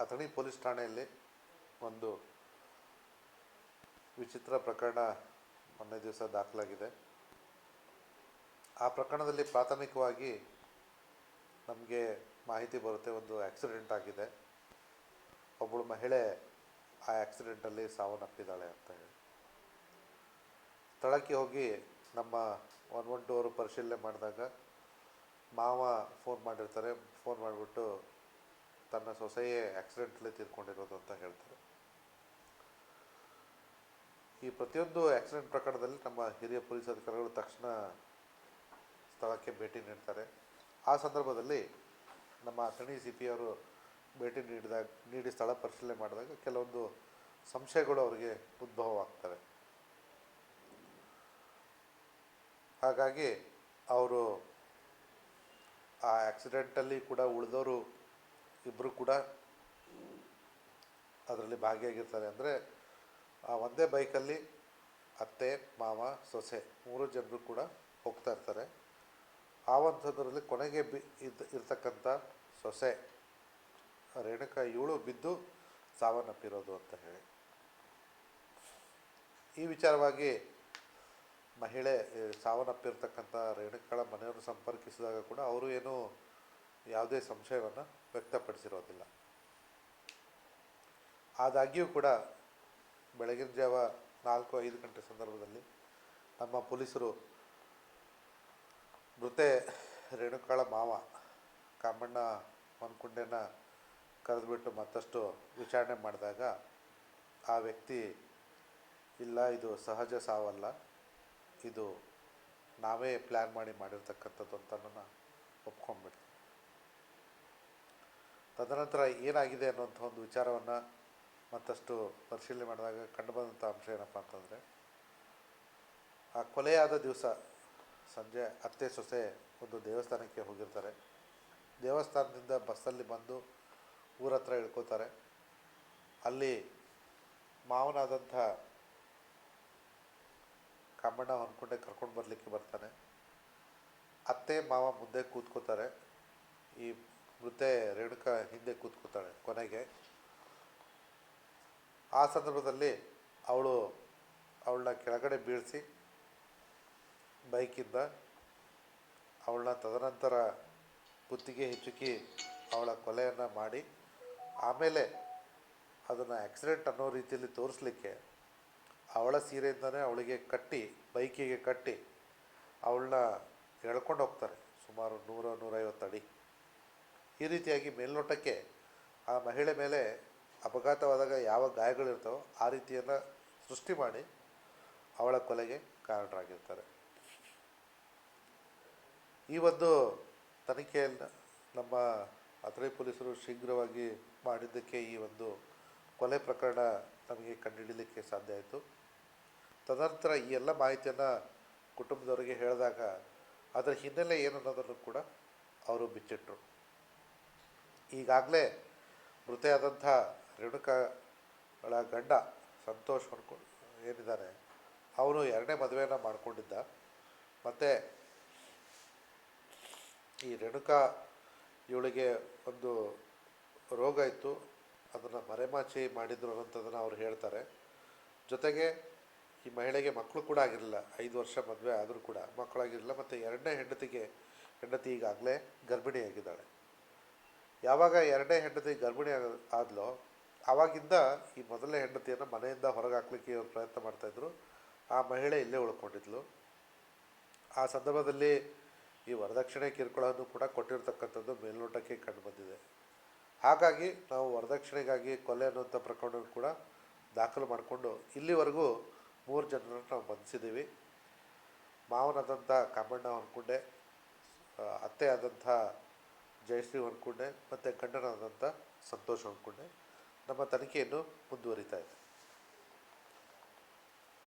Athani police ಠಾಣೆಯಲ್ಲಿ ಒಂದು ವಿಚಿತ್ರ ಪ್ರಕರಣ ಮೊನ್ನೆ ದಿವಸ ದಾಖಲಾಗಿದೆ. ಆ ಪ್ರಕರಣದಲ್ಲಿ ಪ್ರಾಥಮಿಕವಾಗಿ ನಮಗೆ ಮಾಹಿತಿ ಬರುತ್ತೆ, ಒಂದು ಆಕ್ಸಿಡೆಂಟ್ ಆಗಿದೆ. ಒಬ್ಬಳು ಮಹಿಳೆ ಆ ಆಕ್ಸಿಡೆಂಟಲ್ಲಿ ಸಾವನ್ನಪ್ಪಿದ್ದಾಳೆ ಅಂತ ಹೇಳಿ. ಸ್ಥಳಕ್ಕೆ ಹೋಗಿ ನಮ್ಮ ಒನ್ ಒನ್ ಟು ಅವರು ಪರಿಶೀಲನೆ ಮಾಡಿದಾಗ ಮಾವ ಫೋನ್ ಮಾಡಿರ್ತಾರೆ. ಫೋನ್ ಮಾಡಿಬಿಟ್ಟು ತನ್ನ ಸೊಸೆಯೇ ಆಕ್ಸಿಡೆಂಟಲ್ಲಿ ತೀರ್ಕೊಂಡಿರೋದು ಅಂತ ಹೇಳ್ತಾರೆ. ಈ ಪ್ರತಿಯೊಂದು ಆಕ್ಸಿಡೆಂಟ್ ಪ್ರಕರಣದಲ್ಲಿ ನಮ್ಮ ಹಿರಿಯ ಪೊಲೀಸ್ ಅಧಿಕಾರಿಗಳು ತಕ್ಷಣ ಸ್ಥಳಕ್ಕೆ ಭೇಟಿ ನೀಡ್ತಾರೆ. ಆ ಸಂದರ್ಭದಲ್ಲಿ ನಮ್ಮ ಅಥಣಿ ಸಿ ಪಿ ಅವರು ಭೇಟಿ ನೀಡಿದಾಗ, ನೀಡಿ ಸ್ಥಳ ಪರಿಶೀಲನೆ ಮಾಡಿದಾಗ ಕೆಲವೊಂದು ಸಂಶಯಗಳು ಅವರಿಗೆ ಉದ್ಭವವಾಗ್ತವೆ. ಹಾಗಾಗಿ ಅವರು ಆ ಆಕ್ಸಿಡೆಂಟಲ್ಲಿ ಕೂಡ ಉಳಿದವರು ಇಬ್ಬರು ಕೂಡ ಅದರಲ್ಲಿ ಭಾಗಿಯಾಗಿರ್ತಾರೆ ಅಂದರೆ, ಆ ಒಂದೇ ಬೈಕಲ್ಲಿ ಅತ್ತೆ, ಮಾವ, ಸೊಸೆ ಮೂರು ಜನರು ಕೂಡ ಹೋಗ್ತಾ ಇರ್ತಾರೆ. ಆ ಒಂಥದ್ರಲ್ಲಿ ಕೊನೆಗೆ ಬಿ ಇದ್ದ ಇರ್ತಕ್ಕಂಥ ಸೊಸೆ ರೇಣುಕಾ ಇವಳು ಬಿದ್ದು ಸಾವನ್ನಪ್ಪಿರೋದು ಅಂತ ಹೇಳಿ. ಈ ವಿಚಾರವಾಗಿ ಮಹಿಳೆ ಸಾವನ್ನಪ್ಪಿರ್ತಕ್ಕಂಥ ರೇಣುಕಾಳ ಮನೆಯವರು ಸಂಪರ್ಕಿಸಿದಾಗ ಕೂಡ ಅವರು ಏನು ಯಾವುದೇ ಸಂಶಯವನ್ನು ವ್ಯಕ್ತಪಡಿಸಿರೋದಿಲ್ಲ. ಆದಾಗ್ಯೂ ಕೂಡ ಬೆಳಗಿನ ಜಾವ ನಾಲ್ಕು ಐದು ಗಂಟೆ ಸಂದರ್ಭದಲ್ಲಿ ನಮ್ಮ ಪೊಲೀಸರು ಮೃತೆ ರೇಣುಕಾಳ ಮಾವ ಕಾಮಣ್ಣ ಮನ್ಕುಂಡೆನ ಕರೆದುಬಿಟ್ಟು ಮತ್ತಷ್ಟು ವಿಚಾರಣೆ ಮಾಡಿದಾಗ ಆ ವ್ಯಕ್ತಿ, ಇಲ್ಲ, ಇದು ಸಹಜ ಸಾವಲ್ಲ. ಇದು ನಾವೇ ಪ್ಲ್ಯಾನ್ ಮಾಡಿ ಮಾಡಿರ್ತಕ್ಕಂಥದ್ದು ಅಂತ ನಾನು ಒಪ್ಕೊಂಡ್ಬಿಡ್ತೀನಿ ತದನಂತರ ಏನಾಗಿದೆ ಅನ್ನುವಂಥ ಒಂದು ವಿಚಾರವನ್ನು ಮತ್ತಷ್ಟು ಪರಿಶೀಲನೆ ಮಾಡಿದಾಗ ಕಂಡುಬಂದಂಥ ಅಂಶ ಏನಪ್ಪ ಅಂತಂದರೆ ಆ ಕೊಲೆಯಾದ ದಿವಸ ಸಂಜೆ ಅತ್ತೆ ಸೊಸೆ ಒಂದು ದೇವಸ್ಥಾನಕ್ಕೆ ಹೋಗಿರ್ತಾರೆ. ದೇವಸ್ಥಾನದಿಂದ ಬಸ್ಸಲ್ಲಿ ಬಂದು ಊರ ಹತ್ರ ಇಳ್ಕೋತಾರೆ. ಅಲ್ಲಿ ಮಾವನಾದಂಥ ಕಾಮಣ್ಣ ಹೊಂದ್ಕೊಂಡೆ ಕರ್ಕೊಂಡು ಬರಲಿಕ್ಕೆ ಬರ್ತಾನೆ. ಅತ್ತೆ ಮಾವ ಮುಂದೆ ಕೂತ್ಕೋತಾರೆ. ಈ ಮೃತೆ ರೇಣುಕ ಹಿಂದೆ ಕೂತ್ಕೋತಾಳೆ ಕೊನೆಗೆ. ಆ ಸಂದರ್ಭದಲ್ಲಿ ಅವಳು ಅವಳನ್ನ ಕೆಳಗಡೆ ಬೀಳಿಸಿ ಬೈಕಿಂದ ಅವಳನ್ನ ತದನಂತರ ಕುತ್ತಿಗೆ ಹೆಚ್ಚುಕಿ ಅವಳ ಕೊಲೆಯನ್ನು ಮಾಡಿ, ಆಮೇಲೆ ಅದನ್ನು ಆಕ್ಸಿಡೆಂಟ್ ಅನ್ನೋ ರೀತಿಯಲ್ಲಿ ತೋರಿಸ್ಲಿಕ್ಕೆ ಅವಳ ಸೀರೆಯಿಂದನೇ ಅವಳಿಗೆ ಕಟ್ಟಿ, ಬೈಕಿಗೆ ಕಟ್ಟಿ ಅವಳನ್ನ ಎಳ್ಕೊಂಡು ಹೋಗ್ತಾರೆ ಸುಮಾರು ನೂರ ನೂರೈವತ್ತು ಅಡಿ. ಈ ರೀತಿಯಾಗಿ ಮೇಲ್ನೋಟಕ್ಕೆ ಆ ಮಹಿಳೆ ಮೇಲೆ ಅಪಘಾತವಾದಾಗ ಯಾವ ಗಾಯಗಳಿರ್ತಾವೋ ಆ ರೀತಿಯನ್ನು ಸೃಷ್ಟಿ ಮಾಡಿ ಅವಳ ಕೊಲೆಗೆ ಕಾರಣರಾಗಿರ್ತಾರೆ. ಈ ಒಂದು ತನಿಖೆಯನ್ನು ನಮ್ಮ ಅಥಣಿ ಪೊಲೀಸರು ಶೀಘ್ರವಾಗಿ ಮಾಡಿದ್ದಕ್ಕೆ ಈ ಒಂದು ಕೊಲೆ ಪ್ರಕರಣ ನಮಗೆ ಕಂಡುಹಿಡಲಿಕ್ಕೆ ಸಾಧ್ಯ ಆಯಿತು. ತದನಂತರ ಈ ಎಲ್ಲ ಮಾಹಿತಿಯನ್ನು ಕುಟುಂಬದವರಿಗೆ ಹೇಳಿದಾಗ ಅದರ ಹಿನ್ನೆಲೆ ಏನು ಕೂಡ ಅವರು ಬಿಚ್ಚಿಟ್ರು. ಈಗಾಗಲೇ ಮೃತೆಯಾದಂಥ ರೇಣುಕಗಳ ಗಂಡ ಸಂತೋಷ್ ಹೊನ್ಕೊಂಡು ಏನಿದ್ದಾನೆ ಅವನು ಎರಡನೇ ಮದುವೆಯನ್ನು ಮಾಡಿಕೊಂಡಿದ್ದ. ಮತ್ತು ಈ ರೇಣುಕಾ ಇವಳಿಗೆ ಒಂದು ರೋಗ ಇತ್ತು. ಅದನ್ನು ಮರೆಮಾಚಿ ಮಾಡಿದ್ರು ಅನ್ನೋಂಥದ್ದನ್ನು ಅವ್ರು ಹೇಳ್ತಾರೆ. ಜೊತೆಗೆ ಈ ಮಹಿಳೆಗೆ ಮಕ್ಕಳು ಕೂಡ ಆಗಿರಲಿಲ್ಲ. ಐದು ವರ್ಷ ಮದುವೆ ಆದರೂ ಕೂಡ ಮಕ್ಕಳಾಗಿರಲಿಲ್ಲ. ಮತ್ತು ಎರಡನೇ ಹೆಂಡತಿಗೆ ಹೆಂಡತಿ ಈಗಾಗಲೇ ಗರ್ಭಿಣಿಯಾಗಿದ್ದಾಳೆ. ಯಾವಾಗ ಎರಡನೇ ಹೆಂಡತಿ ಗರ್ಭಿಣಿ ಆಗ- ಆದಲೋ ಆವಾಗಿಂದ ಈ ಮೊದಲನೇ ಹೆಂಡತಿಯನ್ನು ಮನೆಯಿಂದ ಹೊರಗೆ ಹಾಕ್ಲಿಕ್ಕೆ ಪ್ರಯತ್ನ ಮಾಡ್ತಾಯಿದ್ರು ಆ ಮಹಿಳೆ ಇಲ್ಲೇ ಉಳ್ಕೊಂಡಿದ್ಲು. ಆ ಸಂದರ್ಭದಲ್ಲಿ ಈ ವರದಕ್ಷಿಣೆ ಕಿರುಕುಳವನ್ನು ಕೂಡ ಕೊಟ್ಟಿರ್ತಕ್ಕಂಥದ್ದು ಮೇಲ್ನೋಟಕ್ಕೆ ಕಂಡುಬಂದಿದೆ ಹಾಗಾಗಿ ನಾವು ವರದಕ್ಷಿಣೆಗಾಗಿ ಕೊಲೆ ಅನ್ನುವಂಥ ಪ್ರಕರಣವನ್ನು ಕೂಡ ದಾಖಲು ಮಾಡಿಕೊಂಡು ಇಲ್ಲಿವರೆಗೂ ಮೂರು ಜನರನ್ನು ನಾವು ಬಂಧಿಸಿದ್ದೀವಿ. ಮಾವನಾದಂಥ ಕಾಮಣ್ಣ ಹೊನ್ಕುಂಡೆ ಆ, ಅತ್ತೆ ಆದಂಥ ಜಯಶ್ರೀ ಹೊನ್ಕುಂಡೆ ಮತ್ತು ಗಂಡನಾದಂಥ ಸಂತೋಷ್ ಹೊನ್ಕುಂಡೆ ನಮ್ಮ ತನಿಖೆಯನ್ನು ಮುಂದುವರಿತಾ ಇದೆ.